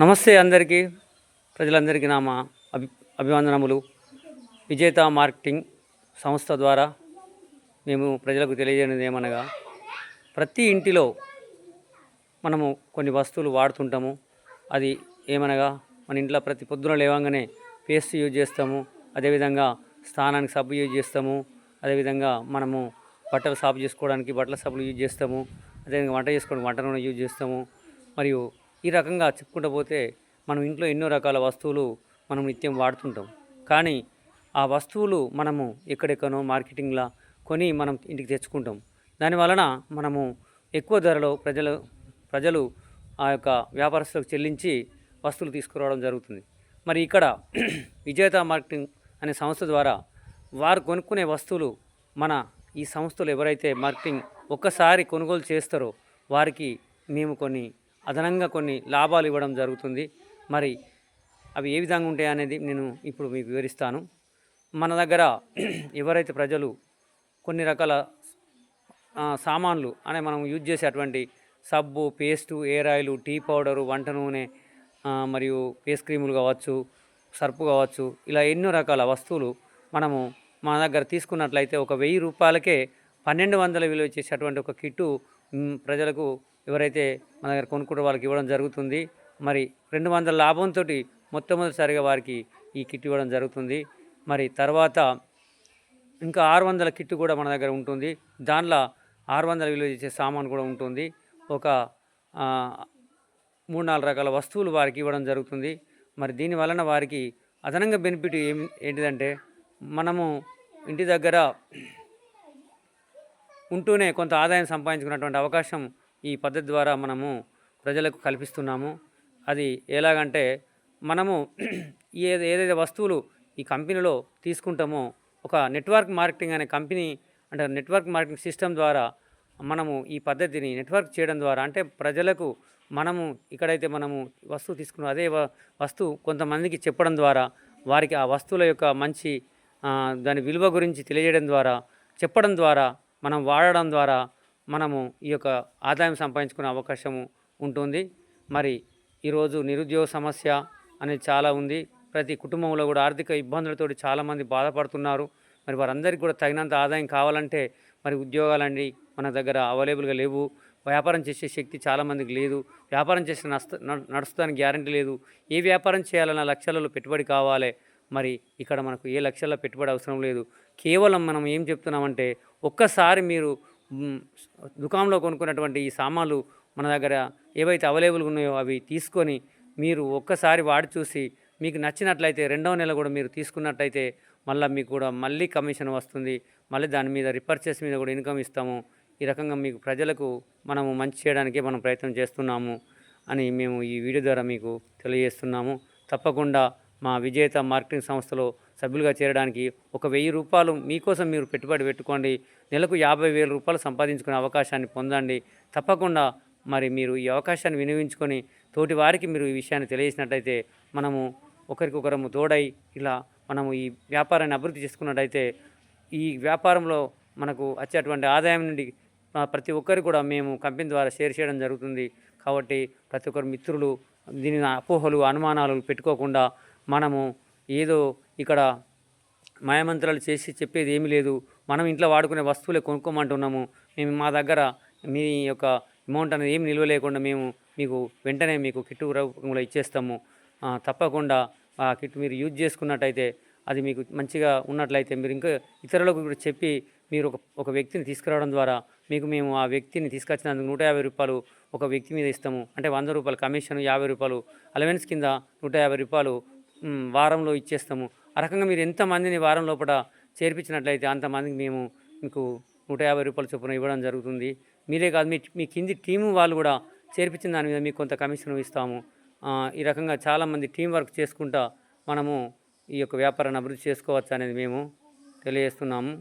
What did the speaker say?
నమస్తే అందరికీ. ప్రజలందరికీ నా మా అభి అభివందనములు. విజేత మార్కెటింగ్ సంస్థ ద్వారా మేము ప్రజలకు తెలియజేయనిది ఏమనగా ప్రతి ఇంటిలో మనము కొన్ని వస్తువులు వాడుతుంటాము. అది ఏమనగా మన ఇంట్లో ప్రతి పొద్దున లేవగానే పేస్ట్ యూజ్ చేస్తాము. అదేవిధంగా స్నానానికి సబ్బు యూజ్ చేస్తాము. అదేవిధంగా మనము బట్టలు సాపు చేసుకోవడానికి బట్టల సబ్బులు యూజ్ చేస్తాము. అదేవిధంగా వంట చేసుకోవడానికి వంట నూనె యూజ్ చేస్తాము. మరియు ఈ రకంగా చెప్పుకుంటూ పోతే మనం ఇంట్లో ఎన్నో రకాల వస్తువులు మనం నిత్యం వాడుతుంటాం. కానీ ఆ వస్తువులు మనము ఎక్కడెక్కనో మార్కెటింగ్లా కొని మనం ఇంటికి తెచ్చుకుంటాం. దాని వలన మనము ఎక్కువ ధరలో ప్రజలు ప్రజలు ఆ యొక్క వ్యాపారస్తులకు చెల్లించి వస్తువులు తీసుకురావడం జరుగుతుంది. మరి ఇక్కడ విజేత మార్కెటింగ్ అనే సంస్థ ద్వారా వారు కొనుక్కునే వస్తువులు మన ఈ సంస్థలు ఎవరైతే మార్కెటింగ్ ఒక్కసారి కొనుగోలు చేస్తారో వారికి మేము కొన్ని అదనంగా కొన్ని లాభాలు ఇవ్వడం జరుగుతుంది. మరి అవి ఏ విధంగా ఉంటాయి అనేది నేను ఇప్పుడు మీకు వివరిస్తాను. మన దగ్గర ఎవరైతే ప్రజలు కొన్ని రకాల సామాన్లు అనే మనం యూజ్ చేసేటువంటి సబ్బు paste hair oil tea powder వంట నూనె మరియు ఫేస్ క్రీములు కావచ్చు సర్పు కావచ్చు ఇలా ఎన్నో రకాల వస్తువులు మనము మన దగ్గర తీసుకున్నట్లయితే ఒక వెయ్యి రూపాయలకే పన్నెండు వందల విలువ చేసేటువంటి ఒక కిట్టు ప్రజలకు ఎవరైతే మన దగ్గర కొనుక్కుంటే వాళ్ళకి ఇవ్వడం జరుగుతుంది. మరి రెండు వందల లాభంతో మొట్టమొదటిసారిగా వారికి ఈ కిట్ ఇవ్వడం జరుగుతుంది. మరి తర్వాత ఇంకా ఆరు వందల కిట్ కూడా మన దగ్గర ఉంటుంది. దాంట్లో ఆరు వందల విలువ చేసే సామాన్ కూడా ఉంటుంది. ఒక మూడు నాలుగు రకాల వస్తువులు వారికి ఇవ్వడం జరుగుతుంది. మరి దీని వలన వారికి అదనంగా బెనిఫిట్ ఏం ఏంటిదంటే మనము ఇంటి దగ్గర ఉంటూనే కొంత ఆదాయం సంపాదించుకున్నటువంటి అవకాశం ఈ పద్ధతి ద్వారా మనము ప్రజలకు కల్పిస్తున్నాము. అది ఎలాగంటే మనము ఏది ఏదైతే వస్తువులు ఈ కంపెనీలో తీసుకుంటామో ఒక నెట్వర్క్ మార్కెటింగ్ అనే కంపెనీ అంటే నెట్వర్క్ మార్కెటింగ్ సిస్టమ్ ద్వారా మనము ఈ పద్ధతిని నెట్వర్క్ చేయడం ద్వారా అంటే ప్రజలకు మనము ఇక్కడైతే మనము వస్తువు తీసుకున్న అదే వ- వస్తువు కొంతమందికి చెప్పడం ద్వారా వారికి ఆ వస్తువుల యొక్క మంచి దాని విలువ గురించి తెలియజేయడం ద్వారా చెప్పడం ద్వారా మనం వాడడం ద్వారా మనము ఈ యొక్క ఆదాయం సంపాదించుకునే అవకాశము ఉంటుంది. మరి ఈరోజు నిరుద్యోగ సమస్య అనేది చాలా ఉంది. ప్రతి కుటుంబంలో కూడా ఆర్థిక ఇబ్బందులతో చాలామంది బాధపడుతున్నారు. మరి వారందరికీ కూడా తగినంత ఆదాయం కావాలంటే మరి ఉద్యోగాలండి మన దగ్గర అవైలబుల్గా లేవు. వ్యాపారం చేసే శక్తి చాలామందికి లేదు. వ్యాపారం చేసిన నష్ట నడుస్తానికి గ్యారంటీ లేదు. ఏ వ్యాపారం చేయాలన్న లక్షలలో పెట్టుబడి కావాలి. మరి ఇక్కడ మనకు ఏ లక్షల్లో పెట్టుబడి అవసరం లేదు. కేవలం మనం ఏం చెప్తున్నామంటే ఒక్కసారి మీరు దుకాణంలో కొనుక్కున్నటువంటి ఈ సామాన్లు మన దగ్గర ఏవైతే అవైలబుల్గా ఉన్నాయో అవి తీసుకొని మీరు ఒక్కసారి వాడి చూసి మీకు నచ్చినట్లయితే రెండవ నెల కూడా మీరు తీసుకున్నట్లయితే మళ్ళీ మీకు కూడా మళ్ళీ కమిషన్ వస్తుంది. మళ్ళీ దాని మీద రిపర్చేస్ మీద కూడా ఇన్కమ్ ఇస్తాము. ఈ రకంగా మీకు ప్రజలకు మనము మంచి చేయడానికే మనం ప్రయత్నం చేస్తున్నాము అని మేము ఈ వీడియో ద్వారా మీకు తెలియజేస్తున్నాము. తప్పకుండా మా విజేత మార్కెటింగ్ సంస్థలో సభ్యులుగా చేరడానికి ఒక వెయ్యి రూపాయలు మీకోసం మీరు పెట్టుబడి పెట్టుకోండి. నెలకు యాభై వేల రూపాయలు సంపాదించుకునే అవకాశాన్ని పొందండి. తప్పకుండా మరి మీరు ఈ అవకాశాన్ని వినియోగించుకొని తోటి వారికి మీరు ఈ విషయాన్ని తెలియజేసినట్టయితే మనము ఒకరికొకరము తోడై ఇలా మనము ఈ వ్యాపారాన్ని అభివృద్ధి చేసుకున్నట్టయితే ఈ వ్యాపారంలో మనకు వచ్చేటువంటి ఆదాయం నుండి ప్రతి ఒక్కరు కూడా మేము కంపెనీ ద్వారా షేర్ చేయడం జరుగుతుంది. కాబట్టి ప్రతి ఒక్కరు మిత్రులు దీని అపోహలు అనుమానాలు పెట్టుకోకుండా మనము ఏదో ఇక్కడ మాయమంత్రాలు చేసి చెప్పేది ఏమీ లేదు. మనం ఇంట్లో వాడుకునే వస్తువులే కొనుక్కోమంటున్నాము. మేము మా దగ్గర మీ యొక్క అమౌంట్ అనేది ఏమి నిల్వ లేకుండా మేము మీకు వెంటనే మీకు కిట్టు రూపంలో ఇచ్చేస్తాము. తప్పకుండా ఆ కిట్ మీరు యూజ్ చేసుకున్నట్టయితే అది మీకు మంచిగా ఉన్నట్లయితే మీరు ఇంకా ఇతరులకు కూడా చెప్పి మీరు ఒక ఒక వ్యక్తిని తీసుకురావడం ద్వారా మీకు మేము ఆ వ్యక్తిని తీసుకొచ్చినందుకు నూట యాభై రూపాయలు ఒక వ్యక్తి మీద ఇస్తాము. అంటే వంద రూపాయలు కమిషన్ యాభై రూపాయలు అలవెన్స్ కింద నూట యాభై రూపాయలు వారంలో ఇచ్చేస్తాము. ఆ రకంగా మీరు ఎంతమందిని వారం లోపల చేర్పించినట్లయితే అంతమందికి మేము మీకు నూట యాభై రూపాయల చొప్పున ఇవ్వడం జరుగుతుంది. మీరే కాదు మీ మీ కింది టీము వాళ్ళు కూడా చేర్పించిన దాని మీద మీకు కొంత కమిషన్ ఇస్తాము. ఈ రకంగా చాలామంది టీం వర్క్ చేసుకుంటా మనము ఈ యొక్క వ్యాపారాన్ని అభివృద్ధి చేసుకోవచ్చు అనేది మేము తెలియజేస్తున్నాము.